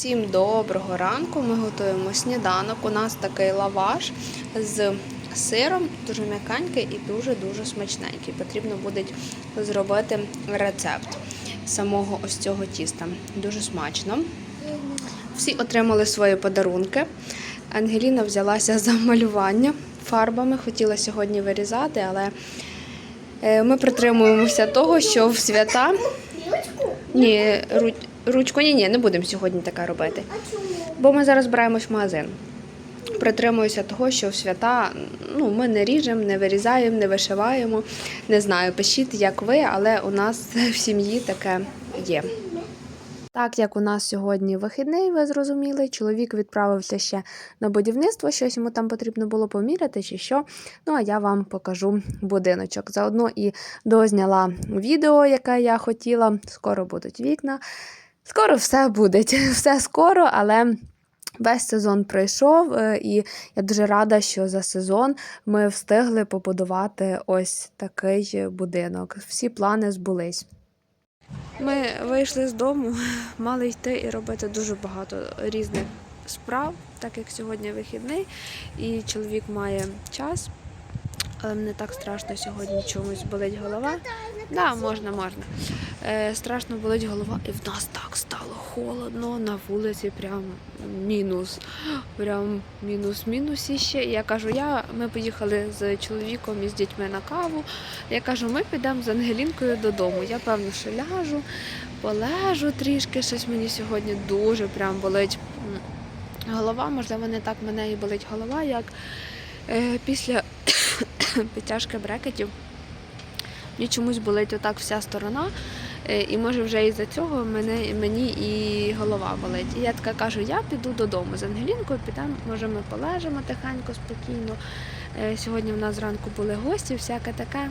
Всім доброго ранку. Ми готуємо сніданок. У нас такий лаваш з сиром, дуже м'якенький і дуже-дуже смачненький. Потрібно буде зробити рецепт самого ось цього тіста. Дуже смачно. Всі отримали свої подарунки. Ангеліна взялася за малювання фарбами. Хотіла сьогодні вирізати, але е, ми притримуємося того, що в свята. Ні, ручку ні, ні, не будемо сьогодні таке робити. Бо ми зараз збираємось в магазин. Притримуюся того, що в свята ну, ми не ріжемо, не вирізаємо, не вишиваємо. Не знаю, пишіть, як ви, але у нас в сім'ї таке є. Так як у нас сьогодні вихідний, ви зрозуміли, чоловік відправився ще на будівництво, щось йому там потрібно було поміряти чи що. Ну а я вам покажу будиночок. Заодно і дозняла відео, яке я хотіла. Скоро будуть вікна. Скоро все буде, все скоро, але. Весь сезон пройшов, е, і я дуже рада, що за сезон ми встигли побудувати ось такий будинок. Всі плани збулись. Ми вийшли з дому, мали йти і робити дуже багато різних справ, так як сьогодні вихідний, і чоловік має час. Але не так страшно сьогодні чомусь болить голова. Да, можна, можна. Е, страшно болить голова, і в нас так холодно на вулиці, прям мінус. Прям мінус-мінус іще. Я кажу, я, ми поїхали з чоловіком і з дітьми на каву. Я кажу, ми підемо з Ангелінкою додому. Я певно, що ляжу, полежу трішки. Щось мені сьогодні дуже прям болить голова. Можливо, не так мене і болить голова, як е, після підтяжки брекетів. Мені чомусь болить отак вся сторона. Е, І може вже із-за цього мене, мені і голова болить. І я така кажу, я піду додому з Ангелінкою, підемо, може ми полежимо тихенько, спокійно. Е, Сьогодні в нас зранку були гості, всяке таке.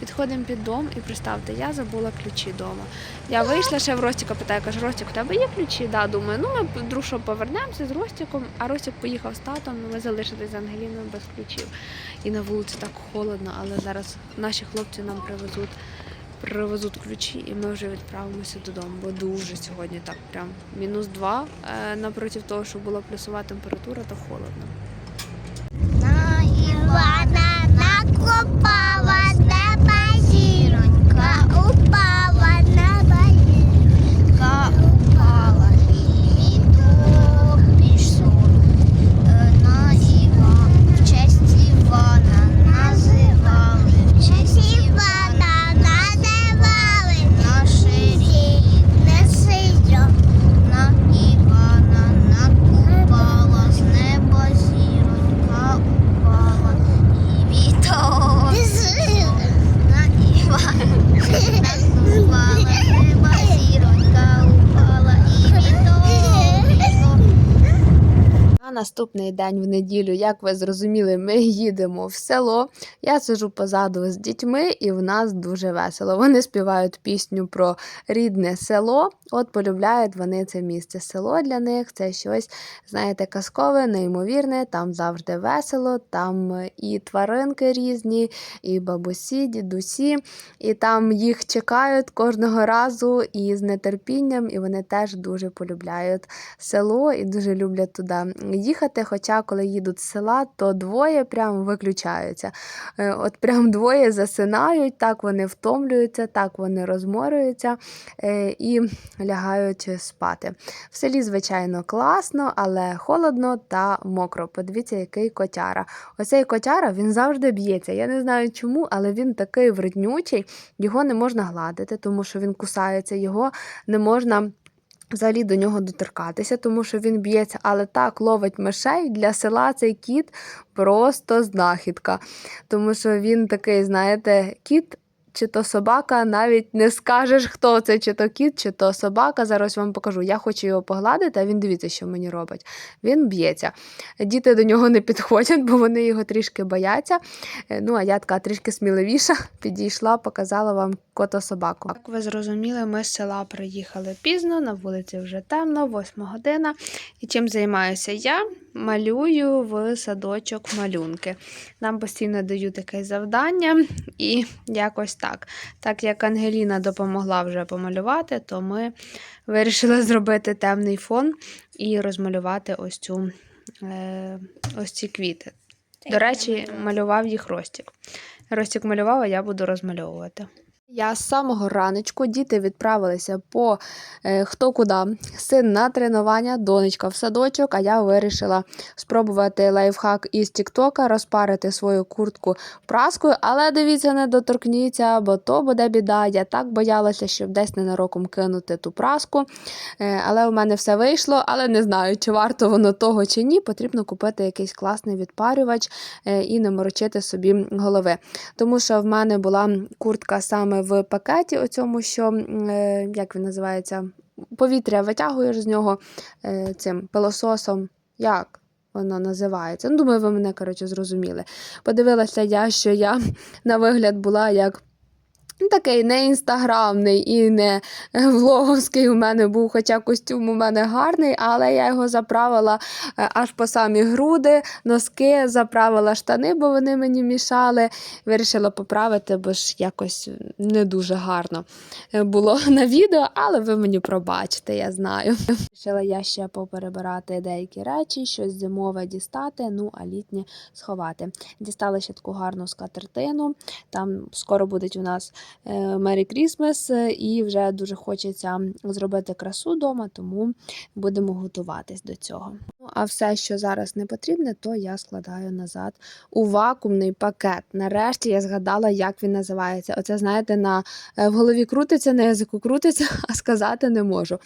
Підходимо під дом і представте, я забула ключі вдома. Я вийшла ще в Ростіка, питаю, кажу, Ростік, у тебе є ключі? Да, думаю, ну ми вдруг повернемося з Ростіком, а Ростік поїхав з татом, ми залишились з Ангеліною без ключів. І на вулиці так холодно, але зараз наші хлопці нам привезуть, привезуть ключі, і ми вже відправимося додому, бо дуже сьогодні так прям мінус два е, напроти того, що була плюсова температура, та холодно. На Івана накопала неба зіронька, упала неба зіронька, упала і віток пішов. Е, На Івана, в честь Івана називали, в честь Івана називали, наше рідне село. На Івана накупала, з неба зіронька упала, і віток. На Івана накупала, з неба зіронька упала, і віток. На наступний день в неділю, як ви зрозуміли, ми їдемо в село. Я сижу позаду з дітьми, і в нас дуже весело. Вони співають пісню про рідне село. От полюбляють вони це місце. Село для них це щось, знаєте, казкове, неймовірне. Там завжди весело, там е, і тваринки різні, і бабусі, дідусі, і там їх чекають кожного разу і з нетерпінням, і вони теж дуже полюбляють село і дуже люблять туди їхати. Хоча, коли їдуть з села, то двоє прям виключаються. Е, От прям двоє засинають, так вони втомлюються, так вони розморюються е, і лягають спати. В селі, звичайно, класно, але холодно та мокро. Подивіться, який котяра. Оцей котяра він завжди б'ється. Я не знаю чому, але він такий вреднючий, його не можна гладити, тому що він кусається, його не можна. Взагалі до нього доторкатися, тому що він б'ється, але так ловить мишей. Для села цей кіт просто знахідка. Тому що він такий, знаєте, кіт чи то собака, навіть не скажеш, хто це, чи то кіт, чи то собака. Зараз вам покажу. Я хочу його погладити, а він дивіться, що мені робить. Він б'ється. Діти до нього не підходять, бо вони його трішки бояться. Е, Ну, а я така трішки сміливіша, підійшла, показала вам кота собаку. Як ви зрозуміли, ми з села приїхали пізно, на вулиці вже темно, восьма година. І чим займаюся я? Малюю в садочок малюнки. Нам постійно дають таке завдання, і якось так. Так як Ангеліна допомогла вже помалювати, то ми вирішили зробити темний фон і розмалювати ось цю е, ось ці квіти. До речі, малював їх Ростік. Ростік малював, а я буду розмальовувати. Я з самого раночку діти відправилися по е, хто куди. Син на тренування, донечка в садочок, а я вирішила спробувати лайфхак із Тіктока, розпарити свою куртку праскою, але дивіться, не доторкніться, бо то буде біда. Я так боялася, щоб десь ненароком кинути ту праску. Е, але у мене все вийшло, але не знаю, чи варто воно того чи ні. Потрібно купити якийсь класний відпарювач е, і не морочити собі голови. Тому що в мене була куртка саме в пакеті, оцьому, що е, як він називається, повітря витягуєш з нього е, цим пилососом. Як? Воно називається. Ну, думаю, ви мене коротше зрозуміли. Подивилася я, що я на вигляд була як ну, такий не інстаграмний і не е, влоговський у мене був, хоча костюм у мене гарний, але я його заправила е, аж по самі груди, носки, заправила штани, бо вони мені мішали. Вирішила поправити, бо ж якось не дуже гарно е, було на відео, але ви мені пробачите, я знаю. Вирішила я ще поперебирати деякі речі, щось зимове дістати, ну а літнє сховати. Дістала ще таку гарну скатертину. Там скоро будуть у нас Мері Крісмас, і вже дуже хочеться зробити красу вдома, тому будемо готуватись до цього. Ну, а все, що зараз не потрібне, то я складаю назад у вакуумний пакет. Нарешті я згадала, як він називається. Оце, знаєте, на е, в голові крутиться, на язику крутиться, а сказати не можу.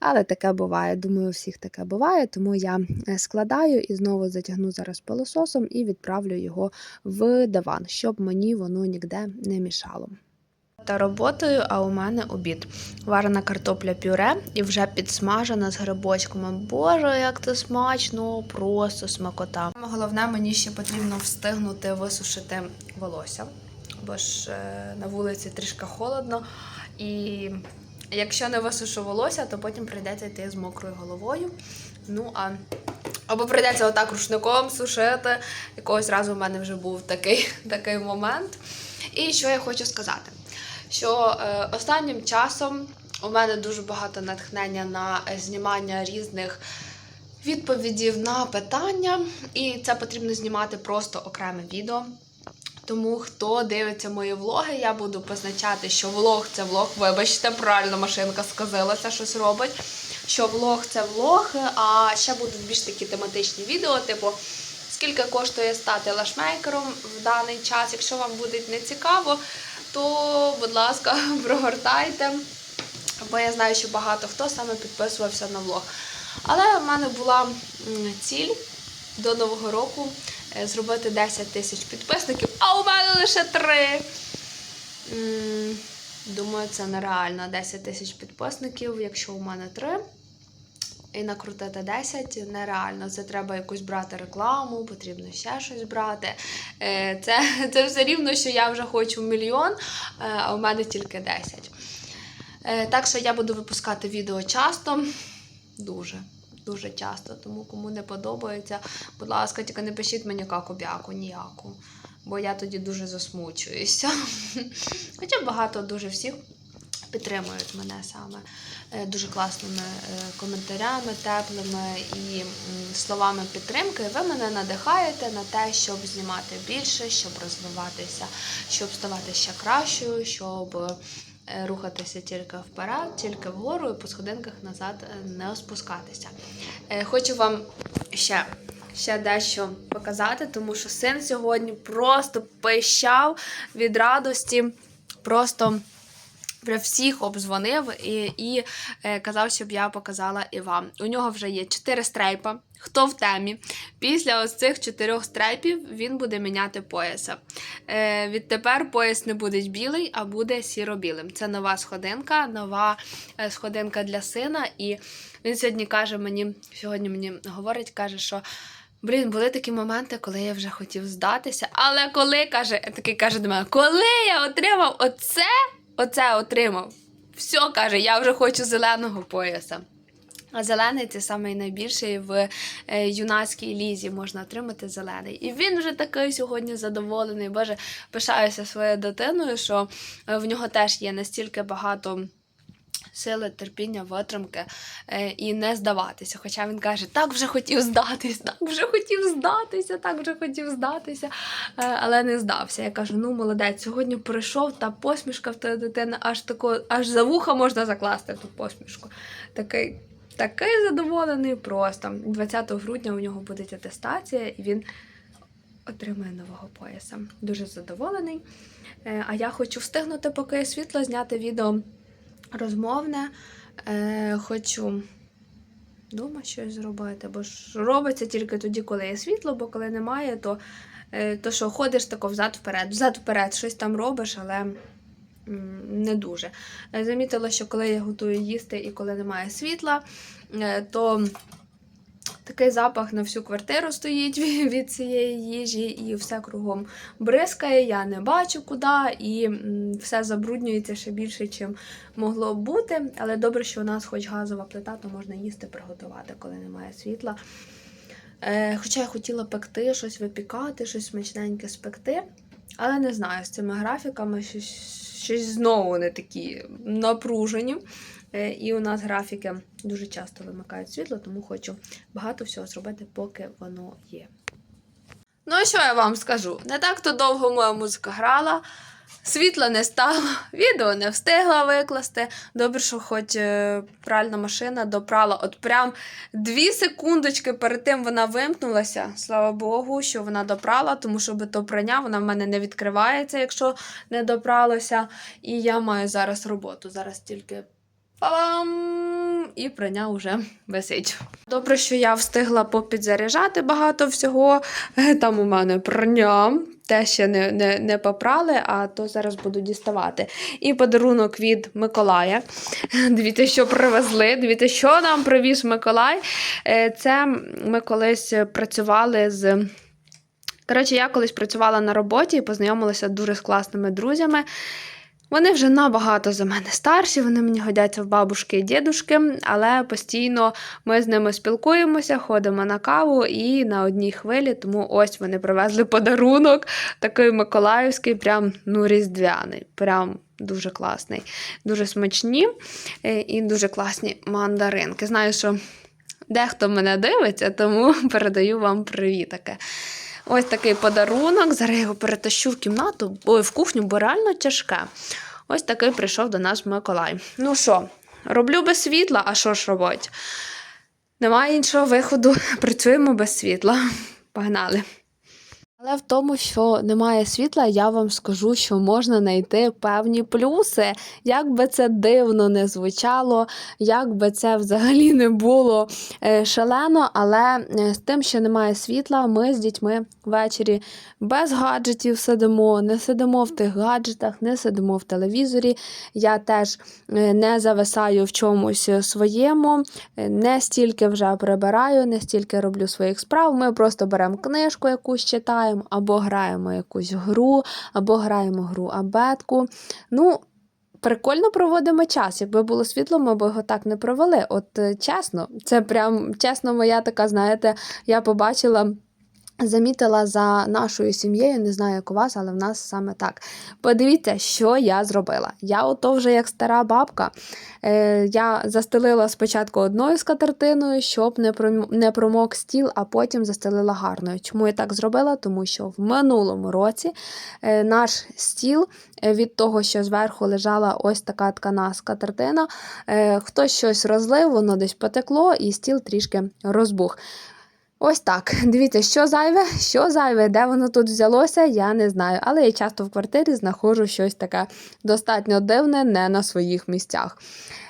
Але таке буває. Думаю, у всіх таке буває, тому я е, складаю і знову затягну зараз пилососом і відправлю його в диван, щоб мені воно ніде не мішало. Та роботою, а у мене обід. Варена картопля пюре і вже підсмажена з грибочками. Боже, як це смачно, просто смакота. Головне, мені ще потрібно встигнути висушити волосся, бо ж е, на вулиці трішки холодно. І якщо не висушу волосся, то потім прийдеться йти з мокрою головою. Ну а або прийдеться отак рушником сушити. Якогось разу в мене вже був такий, такий момент. І що я хочу сказати? Що е, останнім часом у мене дуже багато натхнення на е, знімання різних відповідів на питання, і це потрібно знімати просто окреме відео. Тому хто дивиться мої влоги, я буду позначати, що влог це влог. Вибачте, правильно машинка сказилася, щось робить. Що влог це влог, а ще будуть більш такі тематичні відео, типу скільки коштує стати лашмейкером в даний час. Якщо вам буде не цікаво, то, будь ласка, прогортайте. Бо я знаю, що багато хто саме підписувався на влог. Але в мене була ціль до Нового року е, зробити 10 тисяч підписників, а у мене лише 3. Думаю, це нереально 10 тисяч підписників, якщо у мене 3. І накрутити 10 нереально. Це треба якусь брати рекламу, потрібно ще щось брати. Е, Це, це все рівно, що я вже хочу мільйон, е, а у мене тільки 10. Е, Так що я буду випускати відео часто, дуже, дуже часто. Тому кому не подобається, будь ласка, тільки не пишіть мені каку-бяку, ніяку. Бо я тоді дуже засмучуюся. Хоча багато дуже всіх підтримують мене саме е, дуже класними е, коментарями, теплими і словами підтримки. Ви мене надихаєте на те, щоб знімати більше, щоб розвиватися, щоб ставати ще кращою, щоб е, рухатися тільки вперед, тільки вгору і по сходинках назад не спускатися. Хочу вам ще. Ще дещо показати, тому що син сьогодні просто пищав від радості. Просто вже всіх обдзвонив і, і е, казав, щоб я показала і вам. У нього вже є 4 стрейпа. Хто в темі? Після ось цих чотирьох стрейпів він буде міняти пояса. Е, відтепер пояс не буде білий, а буде сіро-білим. Це нова сходинка, нова е, сходинка для сина. І він сьогодні каже мені, сьогодні мені говорить, каже, що. Блін, були такі моменти, коли я вже хотів здатися. Але коли каже, такий каже до мене, коли я отримав оце, оце отримав. Все, каже, я вже хочу зеленого пояса. А зелений це самий найбільший в е, юнацькій лізі можна отримати зелений. І він вже такий сьогодні задоволений. Боже, пишаюся своєю дитиною, що е, в нього теж є настільки багато. Сили, терпіння, витримки е, і не здаватися. Хоча він каже, так вже хотів здатися, так вже хотів здатися, так вже хотів здатися, е, але не здався. Я кажу: ну молодець, сьогодні прийшов, та посмішка в тебе дитини, аж тако, аж за вуха можна закласти ту посмішку. Такий, такий задоволений просто. 20 грудня у нього буде атестація, і він отримає нового пояса. Дуже задоволений. Е, А я хочу встигнути, поки світло, зняти відео розмовне. Е, хочу вдома щось зробити, бо ж робиться тільки тоді, коли є світло, бо коли немає, то, е, то що ходиш тако взад-вперед, взад-вперед, щось там робиш, але м, не дуже. Е, Замітила, що коли я готую їсти і коли немає світла, е, то такий запах на всю квартиру стоїть від, цієї їжі, і все кругом бризкає, я не бачу куди, і все забруднюється ще більше, чим могло б бути. Але добре, що у нас хоч газова плита, то можна їсти приготувати, коли немає світла. Е, хоча я хотіла пекти, щось випікати, щось смачненьке спекти. Але не знаю, з цими графіками щось, щось знову не такі напружені. Е, І у нас графіки дуже часто вимикають світло, тому хочу багато всього зробити, поки воно є. Ну, що я вам скажу? Не так то довго моя музика грала, світла не стало, відео не встигла викласти. Добре, що хоч е, пральна машина допрала. От прям дві секундочки перед тим вона вимкнулася. Слава Богу, що вона допрала, тому що би то прання вона в мене не відкривається, якщо не допралося. І я маю зараз роботу. Зараз тільки Па-бам! І прання вже висить. Добре, що я встигла попідзаряджати багато всього. Там у мене прання. Те ще не, не, не попрали, а то зараз буду діставати. І подарунок від Миколая. Дивіться, що привезли. Дивіться, що нам привіз Миколай. Е, Це ми колись працювали з. Коротше, я колись працювала на роботі і познайомилася дуже з класними друзями. Вони вже набагато за мене старші, вони мені годяться в бабушки і дідушки, але постійно ми з ними спілкуємося, ходимо на каву і на одній хвилі. Тому ось вони привезли подарунок, такий миколаївський, прям ну, різдвяний. Прям дуже класний, дуже смачні е, і дуже класні мандаринки. Знаю, що дехто мене дивиться, тому передаю вам привітаки. Ось такий подарунок. Зараз я його перетащу в кімнату, ой, в кухню, бо реально тяжке. Ось такий прийшов до нас Миколай. Ну що, роблю без світла, а що ж робить? Немає іншого виходу, працюємо без світла. Погнали. Але в тому, що немає світла, я вам скажу, що можна знайти певні плюси. Як би це дивно не звучало, як би це взагалі не було е, шалено, але е, з тим, що немає світла, ми з дітьми ввечері без гаджетів сидимо, не сидимо в тих гаджетах, не сидимо в телевізорі. Я теж е, не зависаю в чомусь своєму, не стільки вже прибираю, не стільки роблю своїх справ. Ми просто беремо книжку, якусь читаємо, або граємо якусь гру, або граємо гру абетку. Ну, Прикольно проводимо час. Якби було світло, ми б його так не провели. От е, чесно, це прям чесно, моя така, знаєте, я побачила. Замітила за нашою сім'єю, не знаю, як у вас, але в нас саме так. Подивіться, що я зробила. Я ото вже як стара бабка. Е, я застелила спочатку одною скатертиною, щоб не, не промок стіл, а потім застелила гарною. Чому я так зробила? Тому що в минулому році е, наш стіл е, від того, що зверху лежала ось така ткана скатертина, е, хтось щось розлив, воно десь потекло, і стіл трішки розбух. Ось так. Дивіться, що зайве, що зайве, де воно тут взялося, я не знаю. Але я часто в квартирі знаходжу щось таке достатньо дивне, не на своїх місцях.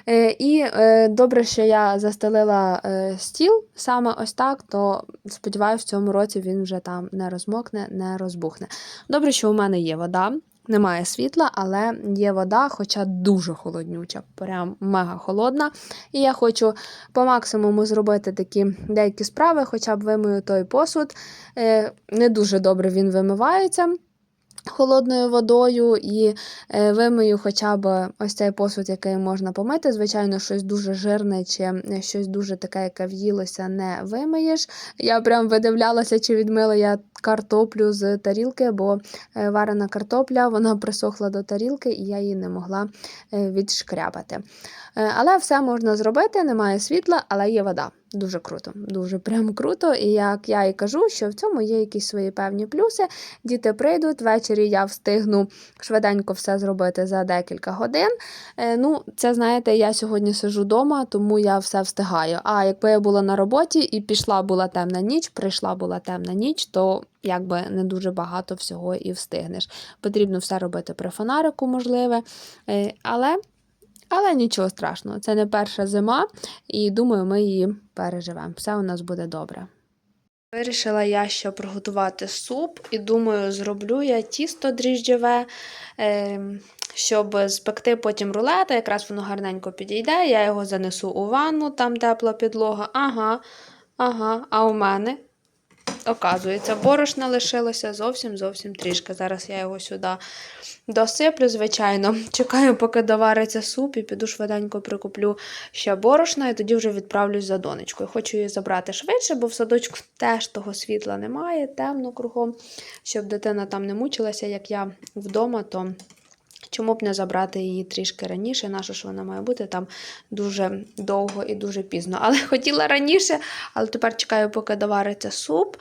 Е, і е, добре, що я застелила е, стіл саме ось так, то сподіваюся, в цьому році він вже там не розмокне, не розбухне. Добре, що у мене є вода. Немає світла, але є вода, хоча дуже холоднюча, прям мега холодна. І я хочу по максимуму зробити такі деякі справи, хоча б вимию той посуд. Е, Не дуже добре він вимивається. Холодною водою і е, вимию хоча б ось цей посуд, який можна помити. Звичайно, щось дуже жирне чи е, щось дуже таке, яке в'їлося, не вимиєш. Я прям видивлялася, чи відмила я картоплю з тарілки, бо е, варена картопля вона присохла до тарілки, і я її не могла відшкрябати. Але все можна зробити, немає світла, але є вода. Дуже круто, дуже прям круто. І як я і кажу, що в цьому є якісь свої певні плюси. Діти прийдуть, ввечері я встигну швиденько все зробити за декілька годин. Е, ну, це знаєте, я сьогодні сижу вдома, тому я все встигаю. А якби я була на роботі і пішла була темна ніч, прийшла була темна ніч, то якби не дуже багато всього і встигнеш. Потрібно все робити при фонарику, можливе. Е, але. Але нічого страшного, це не перша зима, і думаю, ми її переживемо. Все у нас буде добре. Вирішила я ще приготувати суп, і думаю, зроблю я тісто дріжджове, е, щоб спекти потім рулета. Якраз воно гарненько підійде. Я його занесу у ванну, там тепла підлога. Ага, ага. А у мене, оказується, борошна лишилося зовсім зовсім трішки. Зараз я його сюди досиплю, звичайно. Чекаю, поки довариться суп, і піду швиденько прикуплю ще борошна, і тоді вже відправлюсь за донечкою. Хочу її забрати швидше, бо в садочку теж того світла немає, темно кругом, щоб дитина там не мучилася, як я вдома, то. Чому б не забрати її трішки раніше, наша ж вона має бути там дуже довго і дуже пізно. Але хотіла раніше, але тепер чекаю, поки довариться суп.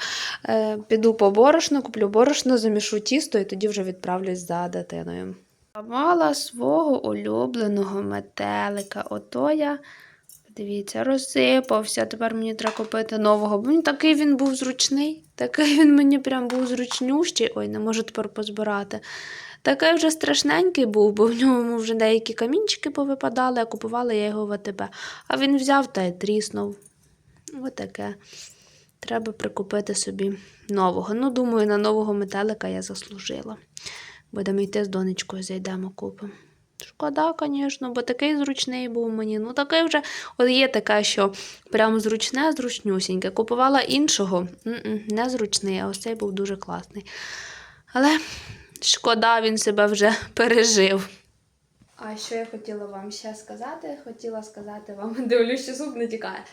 Е, піду по борошно, куплю борошно, замішу тісто і тоді вже відправлюсь за дитиною. Мала свого улюбленого метелика. Ото я, дивіться, розсипався. Тепер мені треба купити нового. Бо такий він був зручний. Такий він мені прям був зручнющий. Ой, не можу тепер позбирати. Такий вже страшненький був, бо в ньому вже деякі камінчики повипадали, а купувала я його в АТБ. А він взяв та й тріснув. Отаке. Треба прикупити собі нового. Ну, думаю, на нового метелика я заслужила. Будемо йти з донечкою, зайдемо купимо. Шкода, звісно, бо такий зручний був мені. Ну, такий вже от є таке, що прям зручне, зручнюсіньке. Купувала іншого, не зручний, а ось цей був дуже класний. Але шкода, він себе вже пережив. А що я хотіла вам ще сказати? Хотіла сказати вам, дивлюсь, що зуб не тікає.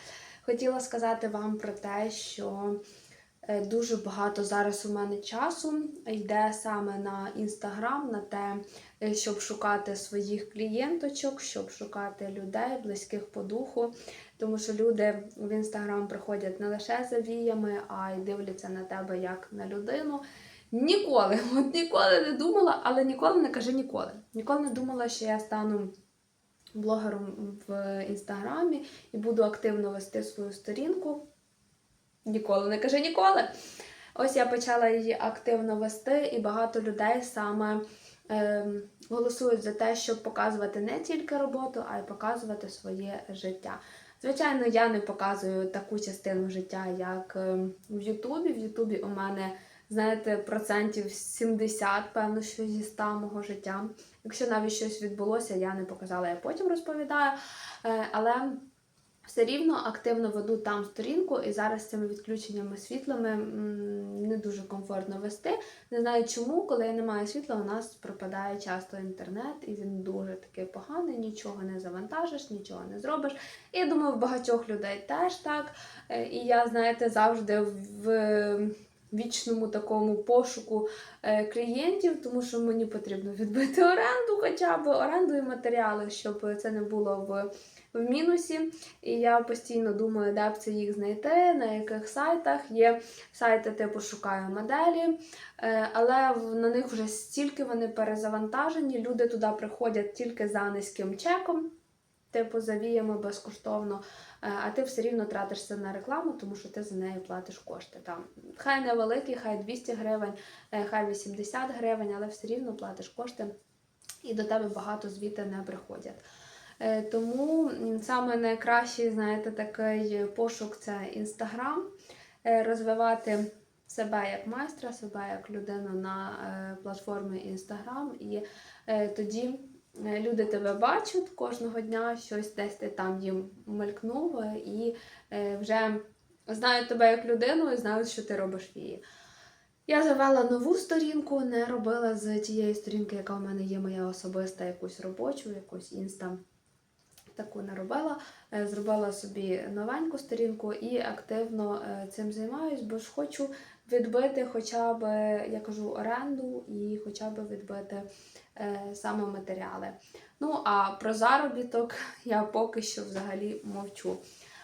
Хотіла сказати вам про те, що е, дуже багато зараз у мене часу йде саме на інстаграм, на те, е, щоб шукати своїх клієнточок, щоб шукати людей, близьких по духу. Тому що люди в інстаграм приходять не лише за віями, а й дивляться на тебе як на людину. Ніколи, от ніколи не думала, але ніколи не кажи ніколи. Ніколи не думала, що я стану блогером в інстаграмі і буду активно вести свою сторінку. Ніколи не кажи ніколи. Ось я почала її активно вести, і багато людей саме е, голосують за те, щоб показувати не тільки роботу, а й показувати своє життя. Звичайно, я не показую таку частину життя, як е, в Ютубі. В Ютубі у мене, знаєте, процентів 70, певно, що зі 100 мого життя. Якщо навіть щось відбулося, я не показала, я потім розповідаю. Е, Але все рівно активно веду там сторінку, і зараз з цими відключеннями світлами не дуже комфортно вести. Не знаю чому, коли я не маю світла, у нас пропадає часто інтернет, і він дуже такий поганий, нічого не завантажиш, нічого не зробиш. І я думаю, в багатьох людей теж так. Е, І я, знаєте, завжди в вічному такому пошуку е, клієнтів, тому що мені потрібно відбити оренду, хоча б оренду і матеріали, щоб це не було в, в мінусі. І я постійно думаю, де б це їх знайти, на яких сайтах. Є сайти типу шукаю моделі, е, але на них вже стільки вони перезавантажені. Люди туди приходять тільки за низьким чеком. Типу, завіємо безкоштовно, е, а ти все рівно тратишся на рекламу, тому що ти за нею платиш кошти. Там хай невеликі, хай 200 гривень, е, хай 80 гривень, але все рівно платиш кошти, і до тебе багато звідти не приходять. Е, Тому саме найкращий, знаєте, такий пошук це інстаграм, розвивати себе як майстра, себе як людину на платформі інстаграм, і тоді. Е, Люди тебе бачать кожного дня, щось десь ти там їм мелькнуло, і е, вже знають тебе як людину і знають, що ти робиш її. Я завела нову сторінку, не робила з тієї сторінки, яка у мене є моя особиста, якусь робочу, якусь інста. Таку не робила. Е, Зробила собі новеньку сторінку і активно цим займаюсь, бо ж хочу відбити хоча б, я кажу, оренду і хоча б відбити е, саме матеріали. Ну, а про заробіток я поки що взагалі мовчу.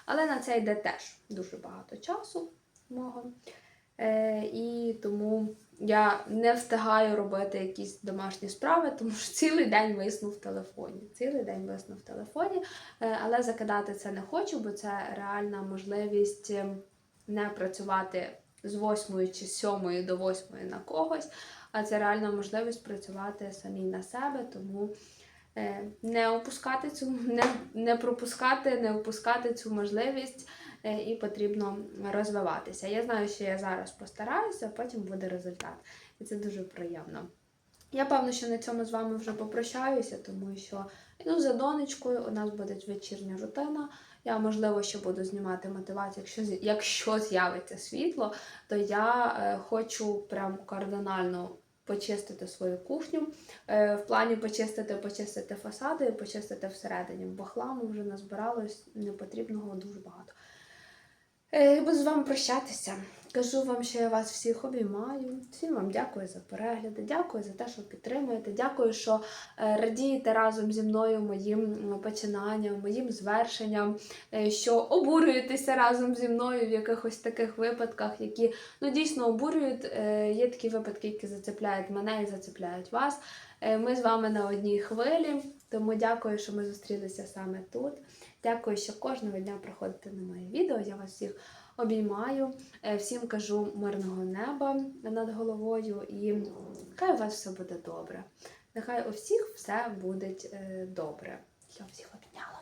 Але на це йде теж дуже багато часу мого. Е, і тому я не встигаю робити якісь домашні справи, тому що цілий день висну в телефоні. Цілий день висну в телефоні, Е, але закидати це не хочу, бо це реальна можливість е, не працювати з 8 чи з 7 до 8 на когось, а це реальна можливість працювати самі на себе, тому е, не опускати цю, не, не пропускати, не опускати цю можливість е, і потрібно розвиватися. Я знаю, що я зараз постараюся, а потім буде результат. І це дуже приємно. Я певно, що на цьому з вами вже попрощаюся, тому що йду за донечкою, у нас буде вечірня рутина. Я, можливо, ще буду знімати мотивацію. Якщо, якщо з'явиться світло, то я е, хочу прям кардинально почистити свою кухню. Е, в плані почистити, почистити фасади і почистити всередині, бо хламу вже назбиралось непотрібного дуже багато. Е, Я буду з вами прощатися. Кажу вам, що я вас всіх обіймаю. Всім вам дякую за перегляди, дякую за те, що підтримуєте. Дякую, що е, радієте разом зі мною моїм починанням, моїм звершенням, е, що обурюєтеся разом зі мною в якихось таких випадках, які ну, дійсно обурюють. Е, Є такі випадки, які зацепляють мене і зацепляють вас. Ми з вами на одній хвилі, тому дякую, що ми зустрілися саме тут. Дякую, що кожного дня приходите на моє відео. Я вас всіх обіймаю. Е, Всім кажу мирного неба над головою і хай у вас все буде добре. Нехай у всіх все буде е, добре. Я всіх обійняла.